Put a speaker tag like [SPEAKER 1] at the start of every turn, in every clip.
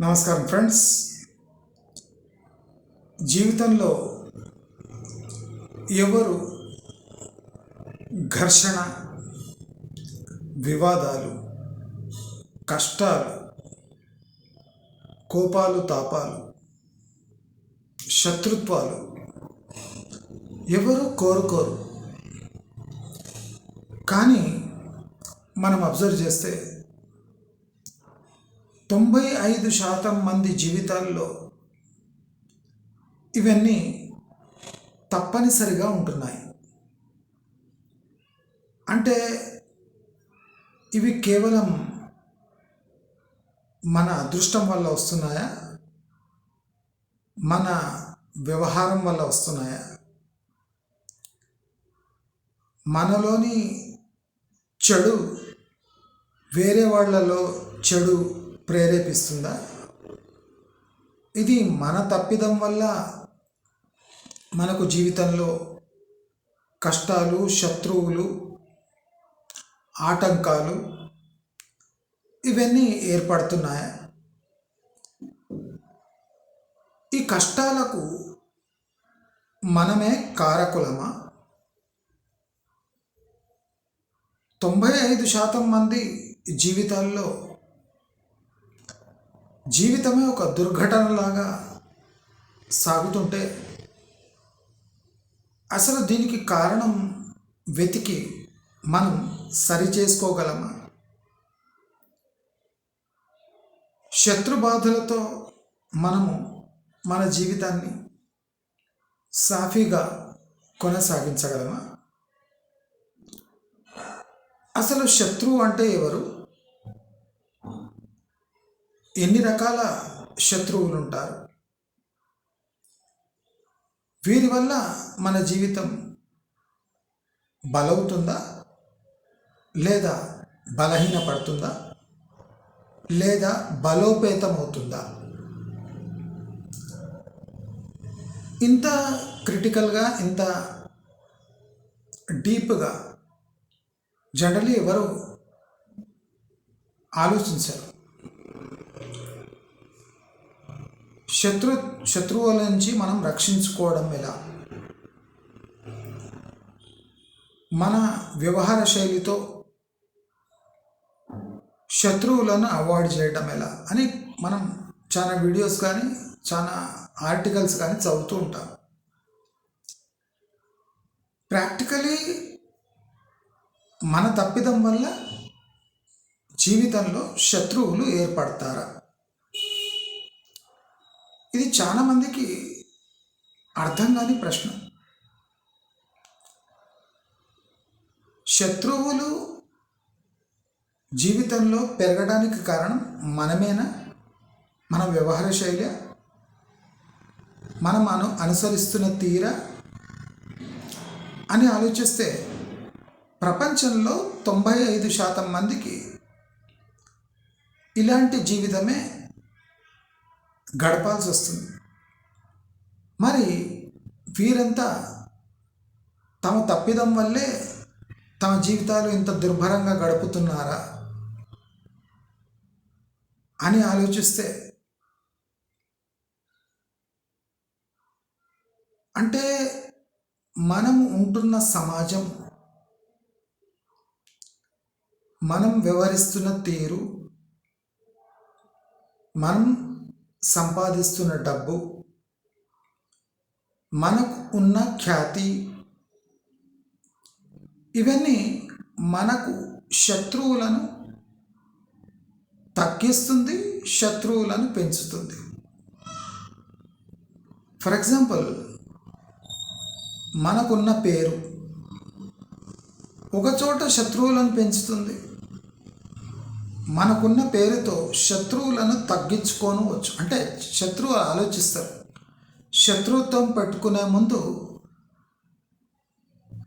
[SPEAKER 1] నమస్కారం ఫ్రెండ్స్. జీవితంలో ఎవరు ఘర్షణ వివాదాలు కష్టాలు కోపాలు తాపాలు శత్రుత్వాలు ఎవరు కోరుకోరు? కానీ మనం అబ్జర్వ్ చేస్తే తొంభై ఐదు శాతం మంది జీవితాల్లో ఇవన్నీ తప్పనిసరిగా ఉంటున్నాయి. అంటే ఇవి కేవలం మన అదృష్టం వల్ల వస్తున్నాయా? మన వ్యవహారం వల్ల వస్తున్నాయా? మనలోని చెడు వేరే వాళ్ళలో చెడు ప్రేరేపిస్తుందా? ఇది మన తప్పిదం వల్ల మనకు జీవితంలో కష్టాలు శత్రువులు ఆటంకాలు ఇవన్నీ ఏర్పడుతున్నాయా? ఈ కష్టాలకు మనమే కారకులమా? తొంభై ఐదు శాతం మంది జీవితాల్లో జీవితమే ఒక దుర్ఘటనలాగా సాగుతుంటే అసలు దీనికి కారణం వెతికి మనం సరి చేసుకోగలమా శత్రు మనము మన జీవితాన్ని సాఫీగా కొనసాగించగలమా? అసలు శత్రువు అంటే ఎవరు? ఎన్ని రకాల శత్రువులు ఉంటారు వీరి వల్ల మన జీవితం బలవుతుందా? లేదా బలహీనపడుతుందా? లేదా బలోపేతం అవుతుందా ఇంత క్రిటికల్గా ఇంత డీప్గా జనరలీ ఎవరు ఆలోచించారు. శత్రు శత్రువుల నుంచి మనం రక్షించుకోవడం ఎలా? మన వ్యవహార శైలితో శత్రువులను అవాయిడ్ చేయడం ఎలా అని మనం చాలా వీడియోస్ కానీ చాలా ఆర్టికల్స్ కానీ చదువుతూ ఉంటాం. ప్రాక్టికలీ మన తప్పిదం వల్ల జీవితంలో శత్రువులు ఏర్పడతారా? ఇది చాలా మందికి అర్థం కాని ప్రశ్న. శత్రువులు జీవితంలో పెరగడానికి కారణం మనమేనా? మన వ్యవహార శైలి? మనం అను అనుసరిస్తున్న తీర? అని ఆలోచిస్తే ప్రపంచంలో తొంభై ఐదు శాతం మందికి ఇలాంటి జీవితమే గడపాల్సి వస్తుంది మరి వీరంతా తమ తప్పిదం వల్లే తమ జీవితాలు ఇంత దుర్భరంగా గడుపుతున్నారా అని ఆలోచిస్తే అంటే మనం ఉంటున్న సమాజం మనం వ్యవహరిస్తున్న తీరు మనం సంపాదిస్తున్న డబ్బు మనకు ఉన్న ఖ్యాతి ఇవన్నీ మనకు శత్రువులను తగ్గిస్తుంది శత్రువులను పెంచుతుంది. ఫర్ ఎగ్జాంపుల్ మనకున్న పేరు ఒకచోట శత్రువులను పెంచుతుంది. మనకున్న పేరుతో శత్రువులను తగ్గించుకోనవచ్చు. అంటే శత్రువు ఆలోచిస్తారు. శత్రుత్వం పెట్టుకునే ముందు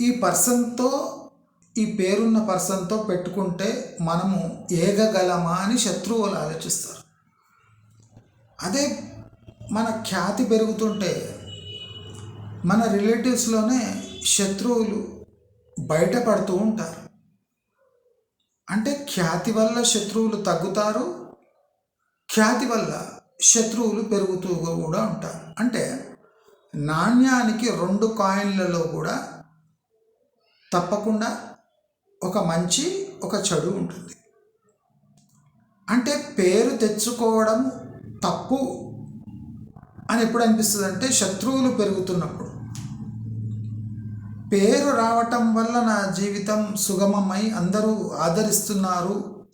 [SPEAKER 1] ఈ పర్సన్తో ఈ పేరున్న పర్సన్తో పెట్టుకుంటే మనము ఏగగలమా అని శత్రువులు ఆలోచిస్తారు. అదే మన ఖ్యాతి పెరుగుతుంటే మన రిలేటివ్స్లోనే శత్రువులు బయటపడుతూ ఉంటారు. అంటే ఖ్యాతి వల్ల శత్రువులు తగ్గుతారు ఖ్యాతి వల్ల శత్రువులు పెరుగుతూ కూడా ఉంటారు. అంటే నాణ్యానికి రెండు కాయిన్లలో కూడా తప్పకుండా ఒక మంచి ఒక చెడు ఉంటుంది. అంటే పేరు తెచ్చుకోవడం తప్పు అని ఎప్పుడు అనిపిస్తుంది అంటే శత్రువులు పెరుగుతున్నప్పుడు. పేరు రావటం వల్ల నా జీవితం సుగమమై అందరూ ఆదరిస్తున్నారు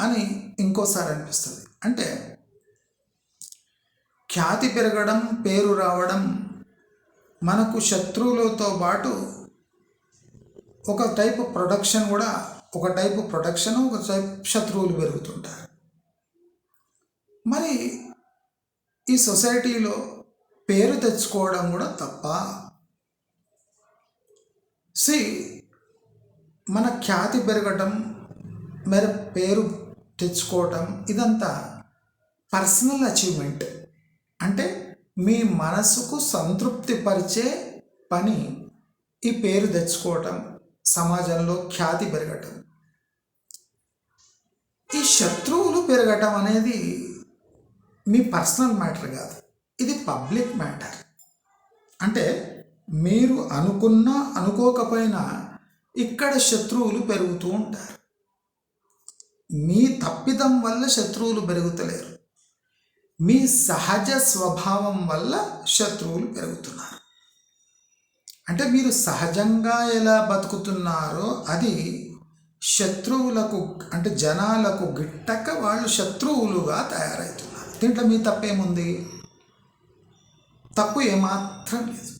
[SPEAKER 1] అని ఇంకోసారి అనిపిస్తుంది. అంటే ఖ్యాతి పెరగడం పేరు రావడం మనకు శత్రువులతో పాటు ఒక టైపు ప్రొడక్షన్ కూడా ఒక టైపు ప్రొడక్షన్ ఒక టైపు శత్రువులు పెరుగుతుంటారు. మరి ఈ సొసైటీలో పేరు తెచ్చుకోవడం కూడా తప్ప సి మన ఖ్యాతి పెరగటం మరి పేరు తెచ్చుకోవటం ఇదంతా పర్సనల్ అచీవ్మెంట్. అంటే మీ మనసుకు సంతృప్తి పరిచే పని ఈ పేరు తెచ్చుకోవటం సమాజంలో ఖ్యాతి పెరగటం. ఈ శత్రువులు పెరగటం అనేది మీ పర్సనల్ మ్యాటర్ కాదు. ఇది పబ్లిక్ మ్యాటర్. అంటే మీరు అనుకున్నా అనుకోకపోయినా ఇక్కడ శత్రువులు పెరుగుతూ ఉంటారు. మీ తప్పిదం వల్ల శత్రువులు పెరుగుతలేరు. మీ సహజ స్వభావం వల్ల శత్రువులు పెరుగుతున్నారు. అంటే మీరు సహజంగా ఎలా బతుకుతున్నారో అది శత్రువులకు అంటే జనాలకు గిట్టక వాళ్ళు శత్రువులుగా తయారవుతున్నారు. దీంట్లో మీ తప్పేముంది? తప్పు ఏమాత్రం లేదు.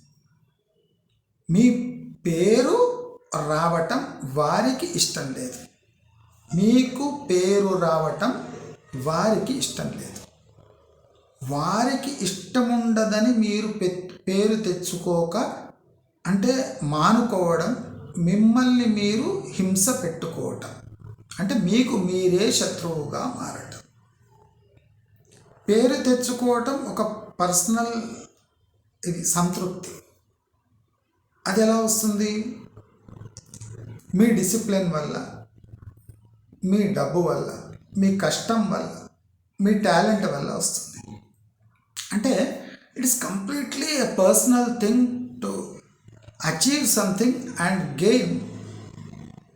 [SPEAKER 1] మీ పేరు రావటం వారికి ఇష్టం లేదు. మీకు పేరు రావటం వారికి ఇష్టం లేదు. వారికి ఇష్టముండదని మీరు పె- పేరు తెచ్చుకోక అంటే మానుకోవడం మిమ్మల్ని మీరు హింస పెట్టుకోవటం. అంటే మీకు మీరే శత్రువుగా మారటం. పేరు తెచ్చుకోవటం ఒక పర్సనల్ ఇది సంతృప్తి. అది ఎలా వస్తుంది? మీ డిసిప్లిన్ వల్ల మీ డబ్బు వల్ల మీ కష్టం వల్ల మీ టాలెంట్ వల్ల వస్తుంది. అంటే it is completely a personal thing to achieve something and gain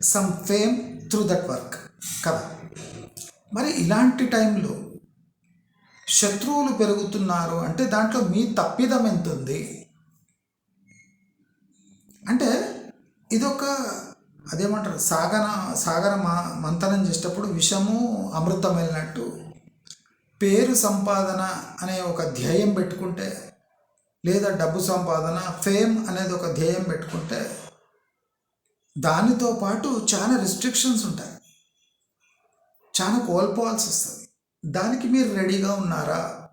[SPEAKER 1] some fame through that work కదా? మరి ఇలాంటి టైంలో శత్రువులు పెరుగుతున్నారు అంటే దాంట్లో మీ తప్పిదం ఎంత ఉంది అంటే ఇదొక అదేమంటారు? సాగన సాగర మా మంతనం చేసేటప్పుడు విషము అమృతం వెళ్ళినట్టు పేరు సంపాదన అనే ఒక ధ్యేయం పెట్టుకుంటే లేదా డబ్బు సంపాదన ఫేమ్ అనేది ఒక ధ్యేయం పెట్టుకుంటే దానితో పాటు చాలా రిస్ట్రిక్షన్స్ ఉంటాయి. చాలా కోల్పోవాల్సి వస్తుంది. దానికి మీరు రెడీగా ఉన్నారా?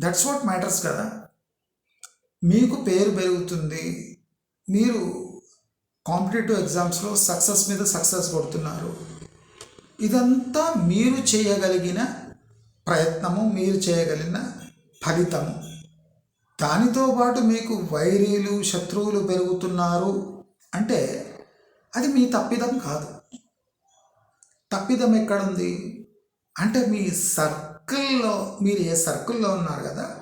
[SPEAKER 1] దట్స్ వాట్ మ్యాటర్స్ కదా. మీకు పేరు పెరుగుతుంది. మీరు కాంపిటేటివ్ ఎగ్జామ్స్లో సక్సెస్ మీద సక్సెస్ కొడుతున్నారు. ఇదంతా మీరు చేయగలిగిన ప్రయత్నము మీరు చేయగలిగిన ఫలితము. దానితో పాటు మీకు వైరీలు శత్రువులు పెరుగుతున్నారు అంటే అది మీ తప్పిదం కాదు. తప్పిదం ఎక్కడుంది? అంటే మీ సర్కిల్లో మీరు ఏ సర్కిల్లో ఉన్నారు కదా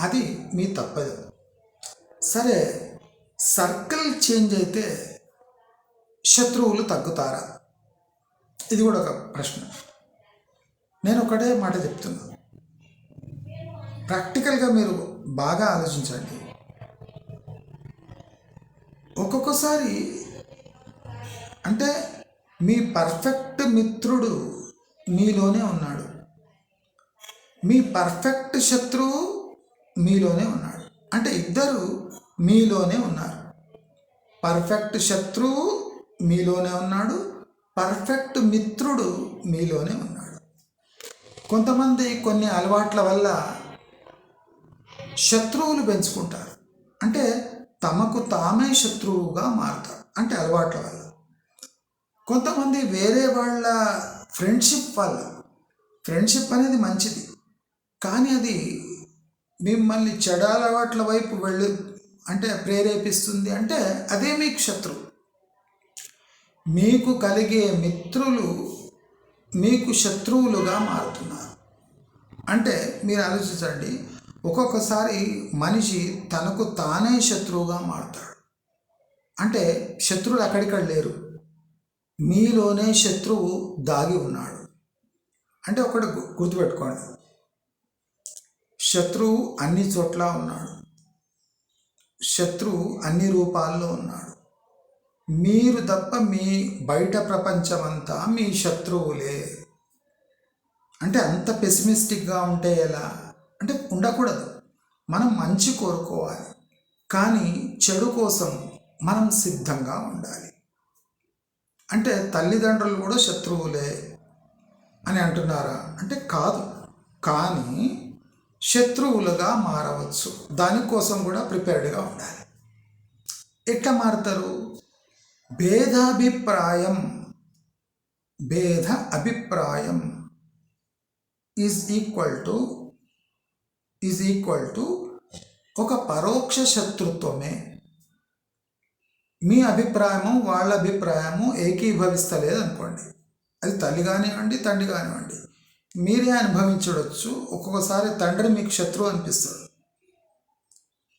[SPEAKER 1] అది మీ తప్పదు. సరే సర్కిల్ చేంజ్ అయితే శత్రువులు తగ్గుతారా? ఇది కూడా ఒక ప్రశ్న. నేను ఒకటే మాట చెప్తున్నాను ప్రాక్టికల్గా మీరు బాగా ఆలోచించండి. ఒక్కొక్కసారి అంటే మీ పర్ఫెక్ట్ మిత్రుడు మీలోనే ఉన్నాడు. మీ పర్ఫెక్ట్ శత్రువు మీలోనే ఉన్నాడు. అంటే ఇద్దరు మీలోనే ఉన్నారు. పర్ఫెక్ట్ శత్రువు మీలోనే ఉన్నాడు. పర్ఫెక్ట్ మిత్రుడు మీలోనే ఉన్నాడు. కొంతమంది కొన్ని అలవాట్ల వల్ల శత్రువులు పెంచుకుంటారు. అంటే తమకు తామే శత్రువుగా మారుతారు. అంటే అలవాట్ల వల్ల. కొంతమంది వేరే వాళ్ళ ఫ్రెండ్షిప్ వల్ల. ఫ్రెండ్షిప్ అనేది మంచిది. కానీ అది మిమ్మల్ని చెడ అలవాట్ల వైపు వెళ్ళి అంటే ప్రేరేపిస్తుంది అంటే అదే మీకు శత్రువు మీకు కలిగే మిత్రులు మీకు శత్రువులుగా మారుతున్నారు. అంటే మీరు ఆలోచించండి ఒక్కొక్కసారి మనిషి తనకు తానే శత్రువుగా మారుతాడు. అంటే శత్రువులు అక్కడిక్కడ లేరు. మీలోనే శత్రువు దాగి ఉన్నాడు. అంటే ఒకటి గు- గుర్తుపెట్టుకోండి. శత్రువు అన్ని చోట్ల ఉన్నాడు. శత్రువు అన్ని రూపాల్లో ఉన్నాడు. మీరు తప్ప మీ బయట ప్రపంచమంతా మీ శత్రువులే. అంటే అంత పెసిమిస్టిక్గా ఉంటే ఎలా? అంటే ఉండకూడదు. మనం మంచి కోరుకోవాలి. కానీ చెడు కోసం మనం సిద్ధంగా ఉండాలి. అంటే తల్లిదండ్రులు కూడా శత్రువులే అని అంటున్నారా? అంటే కాదు. కానీ శత్రువులుగా మారవచ్చు. దానికోసం కూడా ప్రిపేర్డ్గా ఉండాలి. ఎట్లా మారుతారు? భేదాభిప్రాయం. భేద అభిప్రాయం is equal to is equal to ఒక పరోక్ష శత్రుత్వమే. మీ అభిప్రాయము వాళ్ళ అభిప్రాయము ఏకీభవిస్తలేదు అనుకోండి. అది తల్లి కానివ్వండి తండ్రి కానివ్వండి మీరే అనుభవించవచ్చు ఒక్కొక్కసారి తండ్రి మీకు శత్రువు అనిపిస్తాడు.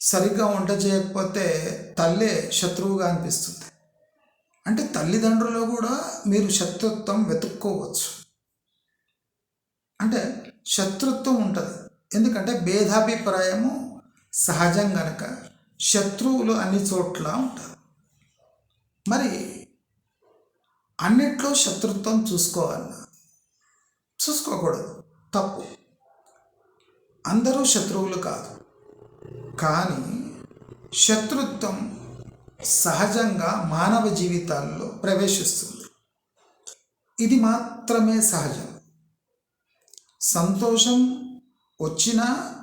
[SPEAKER 1] సరిగ్గా వంట చేయకపోతే తల్లే శత్రువుగా అనిపిస్తుంది. అంటే తల్లిదండ్రులు కూడా మీరు శత్రుత్వం వెతుక్కోవచ్చు. అంటే శత్రుత్వం ఉంటుంది. ఎందుకంటే భేదాభిప్రాయము సహజం గనక శత్రువులు అన్ని చోట్ల ఉంటారు. మరి అన్నిట్లో శత్రుత్వం చూసుకోవాలి? చూసుకోకూడదు. తప్పు. అందరూ శత్రువులు కాదు. కానీ శత్రుత్వం సహజంగా మానవ జీవితాల్లో ప్రవేశిస్తుంది. ఇది మాత్రమే సహజం. సంతోషం వచ్చినా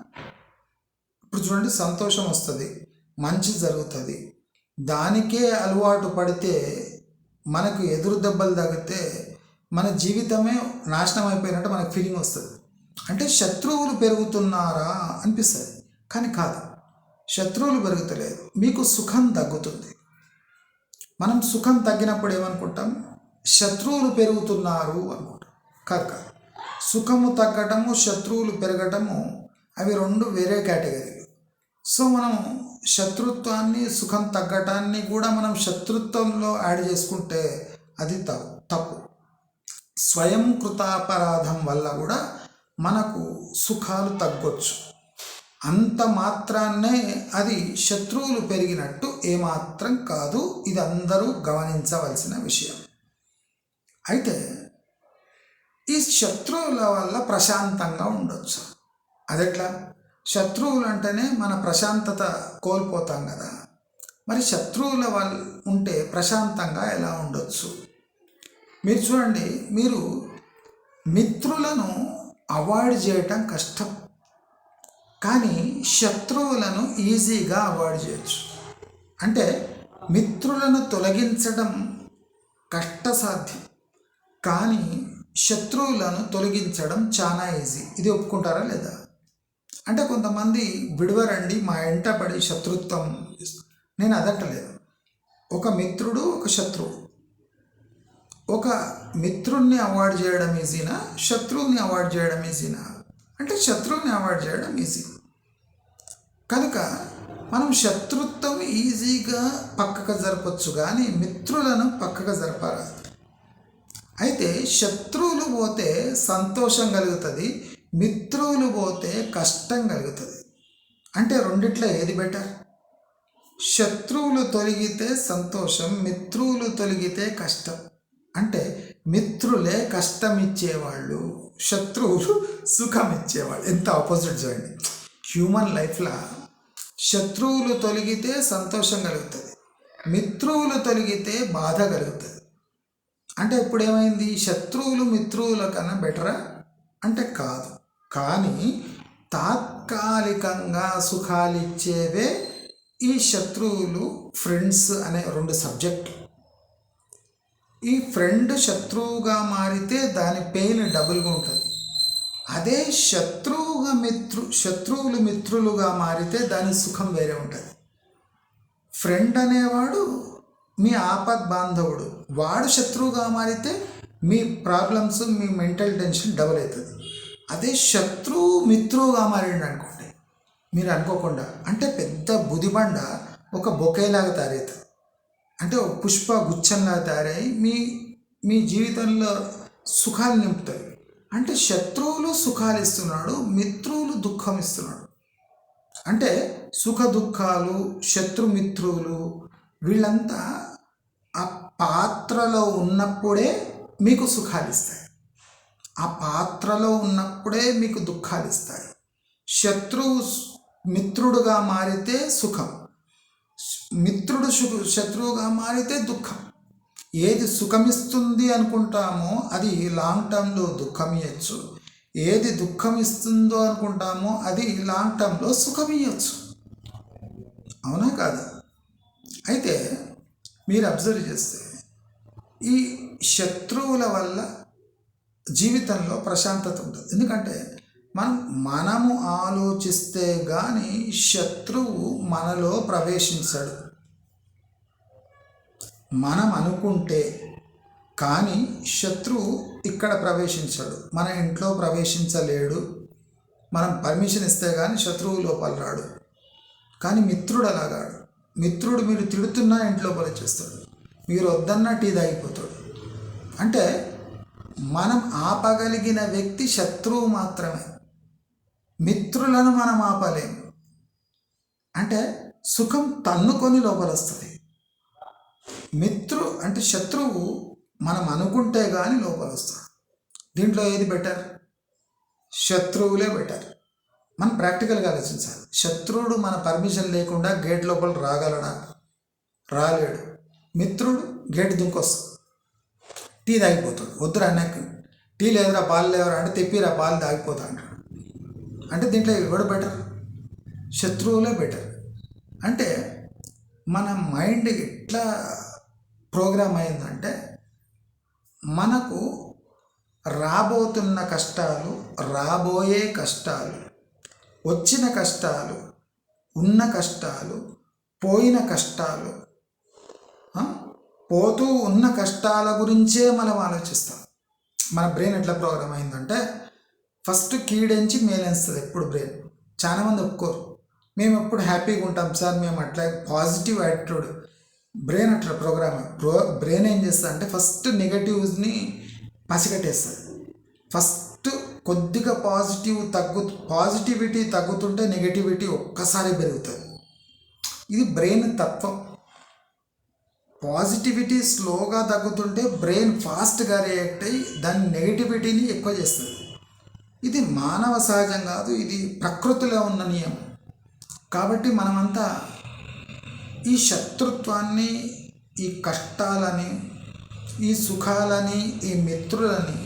[SPEAKER 1] ఇప్పుడు చూడండి సంతోషం వస్తుంది మంచి జరుగుతుంది. దానికే అలవాటు పడితే మనకు ఎదురు దెబ్బలు తగితే మన జీవితమే నాశనం అయిపోయినట్టు మనకు ఫీలింగ్ వస్తుంది. అంటే శత్రువులు పెరుగుతున్నారా అనిపిస్తుంది. కానీ కాదు. శత్రువులు పెరుగుతలేదు. మీకు సుఖం తగ్గుతుంది. మనం సుఖం తగ్గినప్పుడు ఏమనుకుంటాం? శత్రువులు పెరుగుతున్నారు అనుకుంటాం. కాదు కాదు. సుఖము తగ్గటము శత్రువులు పెరగటము అవి రెండు వేరే కేటగిరీలు. సో మనం శత్రుత్వాన్ని సుఖం తగ్గటాన్ని కూడా మనం శత్రుత్వంలో యాడ్ చేసుకుంటే అది తప్పు. తప్పు. స్వయం కృతాపరాధం వల్ల కూడా మనకు సుఖాలు తగ్గొచ్చు. అంత మాత్రాన్నే అది శత్రువులు పెరిగినట్టు ఏమాత్రం కాదు ఇది అందరూ గమనించవలసిన విషయం. అయితే ఈ శత్రువుల వల్ల ప్రశాంతంగా ఉండొచ్చు. అదెట్లా? శత్రువులు అంటేనే మన ప్రశాంతత కోల్పోతాం కదా. మరి శత్రువుల వల్ల ఉంటే ప్రశాంతంగా ఎలా ఉండొచ్చు? మీరు చూడండి మీరు మిత్రులను అవాయిడ్ చేయటం కష్టం. కానీ శత్రువులను ఈజీగా అవాయిడ్ చేయొచ్చు. అంటే మిత్రులను తొలగించడం కష్టసాధ్యం. కానీ శత్రువులను తొలగించడం చాలా ఈజీ ఇది ఒప్పుకుంటారా లేదా? అంటే కొంతమంది విడవరండి మా ఎంట పడి శత్రుత్వం నేను అదట్టలేదు ఒక మిత్రుడు ఒక శత్రువు. ఒక మిత్రుణ్ణి అవాయిడ్ చేయడం ఈజీనా? శత్రువుని అవాయిడ్ చేయడం ఈజీనా? అంటే శత్రువుని అవాయిడ్ చేయడం ఈజీ. కనుక మనం శత్రుత్వం ఈజీగా పక్కకు జరపచ్చు కానీ మిత్రులను పక్కకు జరపరాదు అయితే శత్రువులు పోతే సంతోషం కలుగుతుంది మిత్రువులు పోతే కష్టం కలుగుతుంది. అంటే రెండిట్లో ఏది బెటర్? శత్రువులు తొలగితే సంతోషం మిత్రువులు తొలగితే కష్టం. అంటే మిత్రులే కష్టమిచ్చేవాళ్ళు శత్రువులు సుఖమిచ్చేవాళ్ళు. ఎంత ఆపోజిట్ చూడండి. హ్యూమన్ లైఫ్లో శత్రువులు తొలగితే సంతోషం కలుగుతుంది. మిత్రువులు తొలగితే బాధ కలుగుతుంది. అంటే ఇప్పుడు ఏమైంది శత్రువులు మిత్రువుల కన్నా బెటరా? అంటే కాదు. కానీ తాత్కాలికంగా సుఖాలిచ్చేవే ఈ శత్రువులు ఫ్రెండ్స్ అనే రెండు సబ్జెక్టులు ఈ ఫ్రెండ్ శత్రువుగా మారితే దాని పెయిన్ డబుల్గా ఉంటుంది. అదే శత్రువుగా మిత్రు శత్రువులు మిత్రులుగా మారితే దాని సుఖం వేరే ఉంటుంది. ఫ్రెండ్ అనేవాడు మీ ఆపద్ బాంధవుడు. వాడు శత్రువుగా మారితే మీ ప్రాబ్లమ్స్ మీ మెంటల్ టెన్షన్ డబుల్ అవుతుంది. అదే శత్రువు మిత్రువుగా మారిండు అనుకోండి. మీరు అనుకోకుండా అంటే పెద్ద బుదిబండ ఒక బొకేలాగా తయారవుతుంది. అంటే ఒక పుష్ప గుచ్చంలాగా తయారై మీ మీ జీవితంలో సుఖాలు నింపుతాయి. అంటే శత్రువులు సుఖాలు ఇస్తున్నాడు మిత్రువులు దుఃఖం ఇస్తున్నాడు. అంటే సుఖ దుఃఖాలు శత్రుమిత్రులు వీళ్ళంతా ఆ పాత్రలో ఉన్నప్పుడే మీకు సుఖాలు ఇస్తాయి. ఆ పాత్రలో ఉన్నప్పుడే మీకు దుఃఖాలు ఇస్తాయి. శత్రువు మిత్రుడుగా మారితే సుఖం. మిత్రుడు శత్రువుగా మారితే దుఃఖం. ఏది సుఖమిస్తుంది అనుకుంటామో అది లాంగ్ టర్మ్లో దుఃఖం ఇవ్వచ్చు ఏది దుఃఖం ఇస్తుందో అనుకుంటామో అది లాంగ్ టర్మ్లో సుఖం ఇవ్వచ్చు అవునా కాదా? అయితే మీరు అబ్జర్వ్ చేస్తే ఈ శత్రువుల వల్ల జీవితంలో ప్రశాంతత ఉంటుంది. ఎందుకంటే మనం మనము ఆలోచిస్తే కానీ శత్రువు మనలో ప్రవేశించడు. మనం అనుకుంటే కానీ శత్రువు ఇక్కడ ప్రవేశించడు. మన ఇంట్లో ప్రవేశించలేడు. మనం పర్మిషన్ ఇస్తే కానీ శత్రువు లోపల రాడు. కానీ మిత్రుడు అలాగాడు. మిత్రుడు మీరు తిడుతున్నా ఇంట్లో చేస్తాడు. మీరు వద్దన్నా టీ తాగిపోతాడు అంటే మనం ఆపగలిగిన వ్యక్తి శత్రువు మాత్రమే. మిత్రులను మనం ఆపలేము అంటే సుఖం తన్నుకొని లోపల వస్తుంది మిత్రు అంటే శత్రువు మనం అనుకుంటే కానీ లోపలొస్తాడు. దీంట్లో ఏది బెటర్? శత్రువులే బెటర్. మనం ప్రాక్టికల్గా ఆలోచించాలి. శత్రువుడు మన పర్మిషన్ లేకుండా గేట్ లోపల రాగలడా? రాలేడు. మిత్రుడు గేట్ దుంకొస్తాడు. టీ తాగిపోతాడు. వద్దురా నాకు టీ లేదురా పాలు లేవరా అంటే తెప్పిరా పాలు తాగిపోతా అంటాడు. అంటే దీంట్లో ఎవడు బెటర్ శత్రువులే బెటర్ అంటే మన మైండ్ ఎట్లా ప్రోగ్రామ్ అయిందంటే మనకు రాబోతున్న కష్టాలు రాబోయే కష్టాలు వచ్చిన కష్టాలు ఉన్న కష్టాలు పోయిన కష్టాలు పోతూ ఉన్న కష్టాల గురించే మనం ఆలోచిస్తాం. మన బ్రెయిన్ ఎట్లా ప్రోగ్రామ్ అయిందంటే ఫస్ట్ కీడించి మేలేస్తుంది ఎప్పుడు బ్రెయిన్. చాలా మంది ఒప్పుకోరు. మేము ఎప్పుడు హ్యాపీగా ఉంటాం సార్ మేము అట్లా పాజిటివ్ యాటిట్యూడ్. బ్రెయిన్ అట్లా ప్రోగ్రామ్. ప్రో బ్రెయిన్ ఏం చేస్తుంది అంటే ఫస్ట్ నెగటివ్స్ని పసిగట్టేస్తుంది. ఫస్ట్ కొద్దిగా పాజిటివ్ తగ్గు పాజిటివిటీ తగ్గుతుంటే నెగటివిటీ ఒక్కసారి పెరుగుతుంది. ఇది బ్రెయిన్ తత్వం. పాజిటివిటీ స్లోగా తగ్గుతుంటే బ్రెయిన్ ఫాస్ట్గా రియాక్ట్ అయ్యి దాని నెగటివిటీని ఎక్కువ చేస్తుంది. ఇది మానవ సహజం కాదు ఇది ప్రకృతిలో ఉన్న నియమం. కాబట్టి మనమంతా ఈ శత్రుత్వాన్ని ఈ కష్టాలని ఈ సుఖాలని ఈ మిత్రులని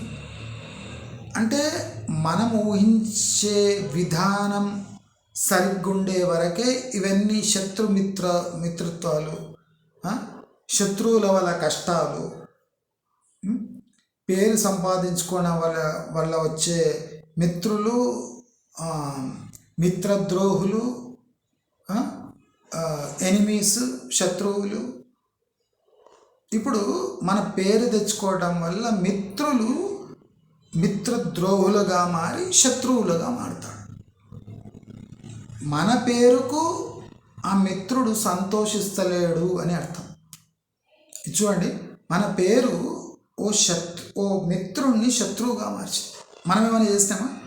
[SPEAKER 1] అంటే మనం ఊహించే విధానం సరిగ్గుండే వరకే ఇవన్నీ శత్రుమిత్ర మిత్రత్వాలు శత్రువుల వల్ల కష్టాలు పేరు సంపాదించుకోవడం వల్ల వల్ల వచ్చే మిత్రులు మిత్రద్రోహులు ఎనిమీస్ శత్రువులు. ఇప్పుడు మన పేరు తెచ్చుకోవడం వల్ల మిత్రులు మిత్రద్రోహులుగా మారి శత్రువులుగా మారుతాడు మన పేరుకు ఆ మిత్రుడు సంతోషిస్తలేడు అని అర్థం. చూడండి మన పేరు ఓ శత్రు ఓ మిత్రుణ్ణి శత్రువుగా మార్చింది. మనం ఏమైనా చేస్తామా?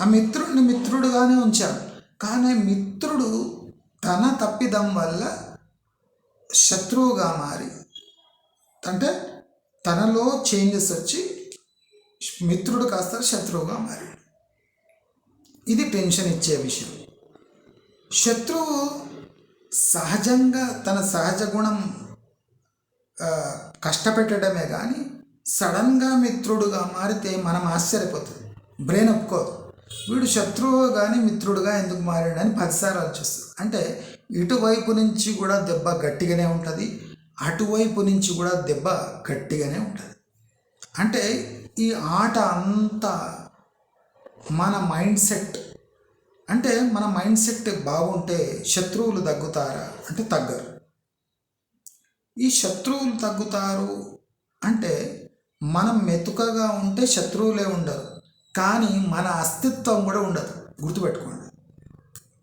[SPEAKER 1] ఆ మిత్రుడిని మిత్రుడుగానే ఉంచారు. కానీ మిత్రుడు తన తప్పిదం వల్ల శత్రువుగా మారి అంటే తనలో చేంజెస్ వచ్చి మిత్రుడు కాస్త శత్రువుగా మారి. ఇది టెన్షన్ ఇచ్చే విషయం. శత్రువు సహజంగా తన సహజ గుణం కష్టపెట్టడమే కానీ సడన్గా మిత్రుడుగా మారితే మనం ఆశ్చర్యపోతుంది బ్రెయిన్ ఒప్పుకో వీడు శత్రువు కానీ మిత్రుడుగా ఎందుకు మారాడని పదిసార్లు ఆలోచిస్తుంది అంటే ఇటువైపు నుంచి కూడా దెబ్బ గట్టిగానే ఉంటుంది అటువైపు నుంచి కూడా దెబ్బ గట్టిగానే ఉంటుంది. అంటే ఈ ఆట అంతా మన మైండ్ సెట్ అంటే మన మైండ్ సెట్ బాగుంటే శత్రువులు తగ్గుతారా అంటే తగ్గరు. ఈ శత్రువులు తగ్గుతారు అంటే మనం మెతుకగా ఉంటే శత్రువులే ఉండరు కానీ మన అస్తిత్వం కూడా ఉండదు. గుర్తుపెట్టుకోండి.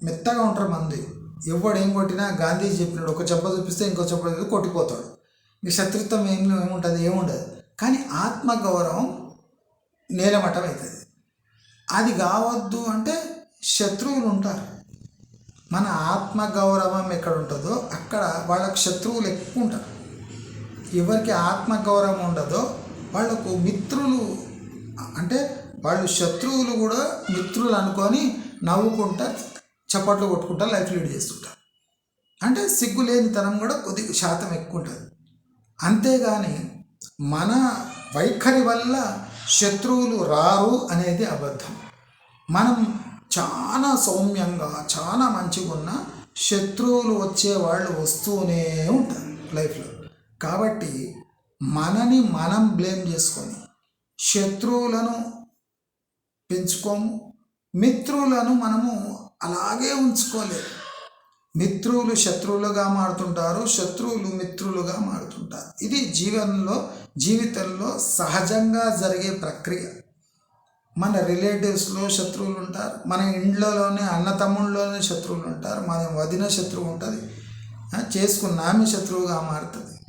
[SPEAKER 1] మెత్తగా ఉంటారు మంది. ఎవడు ఏం కొట్టినా గాంధీజీ చెప్పినాడు ఒక చెప్ప చూపిస్తే ఇంకో చెప్ప చూపిస్తే కొట్టిపోతాడు. మీ శత్రుత్వం ఏం ఏముంటుంది? ఏముండదు. కానీ ఆత్మగౌరవం నేలమట్టం అవుతుంది అది కావద్దు అంటే శత్రువులు ఉంటారు. మన ఆత్మగౌరవం ఎక్కడ ఉంటుందో అక్కడ వాళ్ళకి శత్రువులు ఎక్కువ ఉంటారు. ఎవరికి ఆత్మగౌరవం ఉండదో వాళ్ళకు మిత్రులు అంటే వాళ్ళు శత్రువులు కూడా మిత్రులు అనుకొని నవ్వుకుంటా చప్పట్లు కొట్టుకుంటా లైఫ్ లీడ్ చేస్తుంటారు అంటే సిగ్గు లేనితనం కూడా కొద్దిగా శాతం ఎక్కువ ఉంటుంది అంతేగాని మన వైఖరి వల్ల శత్రువులు రారు అనేది అబద్ధం. మనం చాలా సౌమ్యంగా చాలా మంచిగా ఉన్న శత్రువులు వచ్చే వాళ్ళు వస్తూనే ఉంటారు లైఫ్లో. కాబట్టి మనని మనం బ్లేమ్ చేసుకొని శత్రువులను పెంచుకోము మిత్రులను మనము అలాగే ఉంచుకోలేదు మిత్రులు శత్రువులుగా మారుతుంటారు శత్రువులు మిత్రులుగా మారుతుంటారు. ఇది జీవనంలో జీవితంలో సహజంగా జరిగే ప్రక్రియ. మన రిలేటివ్స్లో శత్రువులు ఉంటారు మన ఇండ్లలోనే అన్నతమ్ముళ్ళలోనే శత్రువులు ఉంటారు మన వదిన శత్రువు ఉంటుంది చేసుకున్న ఆమె శత్రువుగా మారుతుంది.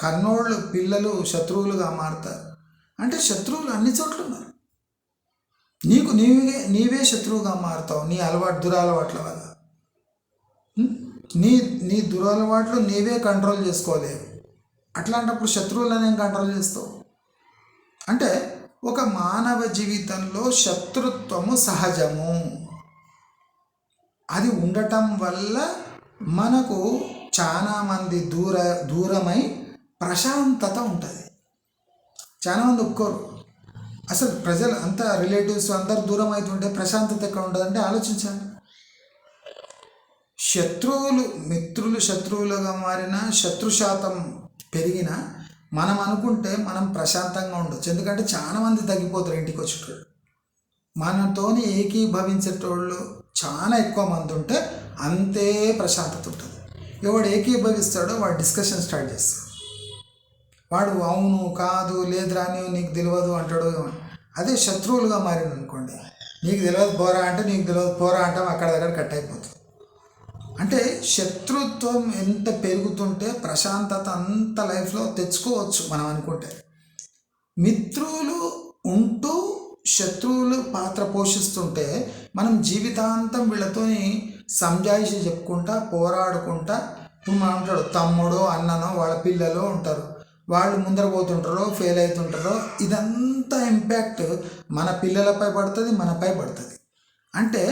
[SPEAKER 1] కన్నోళ్ళు పిల్లలు శత్రువులుగా మారుతారు. అంటే శత్రువులు అన్ని చోట్ల ఉన్నారు. నీకు నీవే నీవే శత్రువుగా మారుతావు. నీ అలవాటు దురలవాట్ల వల్ల. నీ నీ దురలవాట్లు నీవే కంట్రోల్ చేసుకోలేవు. అట్లాంటప్పుడు శత్రువులను ఏం కంట్రోల్ చేస్తావు? అంటే ఒక మానవ జీవితంలో శత్రుత్వము సహజము. అది ఉండటం వల్ల మనకు చాలామంది దూర దూరమై ప్రశాంతత ఉంటుంది. చాలా మంది ఒప్పుకోరు. అసలు ప్రజలు అంతా రిలేటివ్స్ అందరు దూరం అవుతుంటే ప్రశాంతత ఎక్కడ ఉంటుందంటే ఆలోచించండి. శత్రువులు మిత్రులు శత్రువులుగా మారిన శత్రు శాతం పెరిగిన మనం అనుకుంటే మనం ప్రశాంతంగా ఉండొచ్చు. ఎందుకంటే చాలా మంది తగ్గిపోతారు ఇంటికి వచ్చేటోళ్ళు. మనతోని ఏకీభవించేటోళ్ళు చాలా ఎక్కువ మంది ఉంటే అంతే ప్రశాంతత ఉంటుంది. ఎవడు ఏకీభవిస్తాడో వాడు డిస్కషన్ స్టార్ట్ చేస్తాడు. వాడు అవును కాదు లేదురా అని నీకు తెలియదు అంటాడు. అదే శత్రువులుగా మారింది అనుకోండి నీకు తెలియదు పోరా అంటే నీకు తెలియదు పోరా అంటాం అక్కడ దగ్గర కట్ అయిపోతుంది. అంటే శత్రుత్వం ఎంత పెరుగుతుంటే ప్రశాంతత అంత లైఫ్లో తెచ్చుకోవచ్చు మనం అనుకుంటే. మిత్రులు ఉంటూ శత్రువులు పాత్ర పోషిస్తుంటే మనం జీవితాంతం వీళ్ళతోని సంజాయిషి చెప్పుకుంటా పోరాడుకుంటా. ఇప్పుడు మనం ఉంటాడు తమ్ముడు అన్ననో వాళ్ళ పిల్లలు ఉంటారు వాళ్ళు ముందర పోతుంటారో ఫెయిల్ అవుతుంటారో ఇదంతా ఇంపాక్ట్ మన పిల్లలపై పడుతుంది మనపై పడుతుంది. అంటే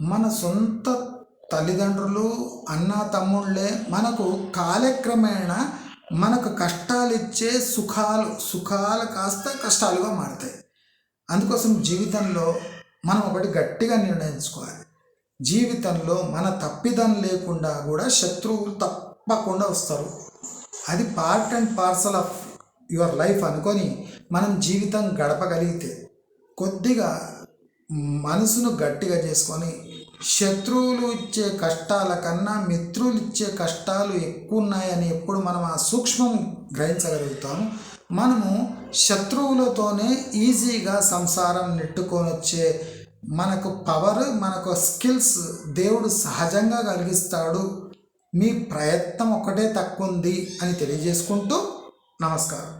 [SPEAKER 1] మన సొంత తల్లిదండ్రులు అన్న తమ్ముళ్ళే మనకు కాలక్రమేణా మనకు కష్టాలు ఇచ్చే సుఖాలు సుఖాలు కాస్త కష్టాలుగా మారుతాయి. అందుకోసం జీవితంలో మనం ఒకటి గట్టిగా నిర్ణయించుకోవాలి. జీవితంలో మన తప్పిదం లేకుండా కూడా శత్రువులు తప్పకుండా వస్తారు. అది part and parcel of your life అనుకొని మనం జీవితం గడపగలిగితే కొద్దిగా మనసును గట్టిగా చేసుకొని శత్రువులు ఇచ్చే కష్టాల కన్నా మిత్రులు ఇచ్చే కష్టాలు ఎక్కువ ఉన్నాయని ఎప్పుడు మనం ఆ సూక్ష్మం గ్రహించగలుగుతాము. మనము శత్రువులతోనే ఈజీగా సంసారం నెట్టుకొని వచ్చే మనకు పవర్ మనకు స్కిల్స్ దేవుడు సహజంగా కలిగిస్తాడు. మీ ప్రయత్నం ఒకటే తక్కువ ఉంది అని తెలియజేసుకుంటూ నమస్కారం.